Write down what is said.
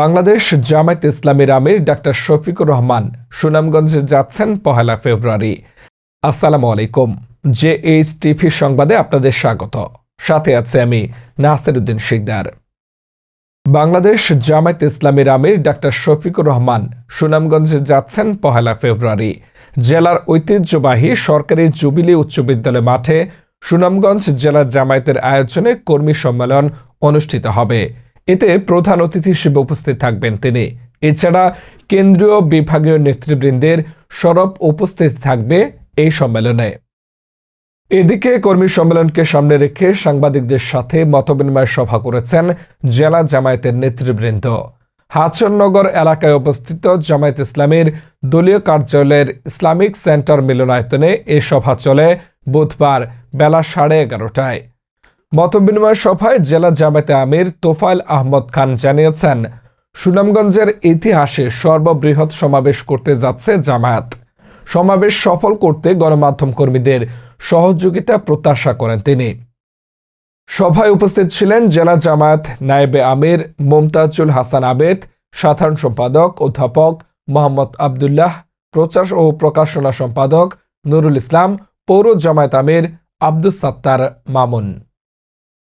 বাংলাদেশ জামায়াত ইসলামীর আমির ডাক্তার শফিকুর রহমান সুনামগঞ্জে যাচ্ছেন পহেলা ফেব্রুয়ারি। আসসালামু আলাইকুম। জে এইচ টিভি সংবাদে আপনাদের স্বাগত। সাথে আছে আমি নাসির উদ্দিন শিকদার। বাংলাদেশ জামায়াত ইসলামীর আমির ডাক্তার শফিকুর রহমান সুনামগঞ্জে যাচ্ছেন পহেলা ফেব্রুয়ারি। জেলার ঐতিহ্যবাহী সরকারি জুবিলি উচ্চ বিদ্যালয় মাঠে সুনামগঞ্জ জেলা জামায়াতের আয়োজনে কর্মী সম্মেলন অনুষ্ঠিত হবে। এতে প্রধান অতিথি হিসেবে উপস্থিত থাকবেন তিনি। এছাড়া কেন্দ্রীয় বিভাগীয় নেতৃবৃন্দের সরব উপস্থিত থাকবে এই সম্মেলনে। এদিকে কর্মী সম্মেলনকে সামনে রেখে সাংবাদিকদের সাথে মতবিনিময় সভা করেছেন জেলা জামায়াতের নেতৃবৃন্দ। হাচননগর এলাকায় অবস্থিত জামায়াত ইসলামীর দলীয় কার্যালয়ের ইসলামিক সেন্টার মিলনায়তনে এ সভা চলে বুধবার বেলা সাড়ে এগারোটায়। মতবিনিময় সভায় জেলা জামায়াতে আমির তোফাইল আহমদ খান জানিয়েছেন, সুনামগঞ্জের ইতিহাসে সর্ববৃহৎ সমাবেশ করতে যাচ্ছে জামায়াত। সমাবেশ সফল করতে গণমাধ্যম কর্মীদের সহযোগিতা প্রত্যাশা করেন তিনি। সভায় উপস্থিত ছিলেন জেলা জামায়াত নায়েবে আমির মুমতাজুল হাসান আবেদ, সাধারণ সম্পাদক, অধ্যাপক মোহাম্মদ আবদুল্লাহ, প্রচার ও প্রকাশনা সম্পাদক নুরুল ইসলাম, পৌর জামায়াত আমির আব্দুস সাত্তার মামুন।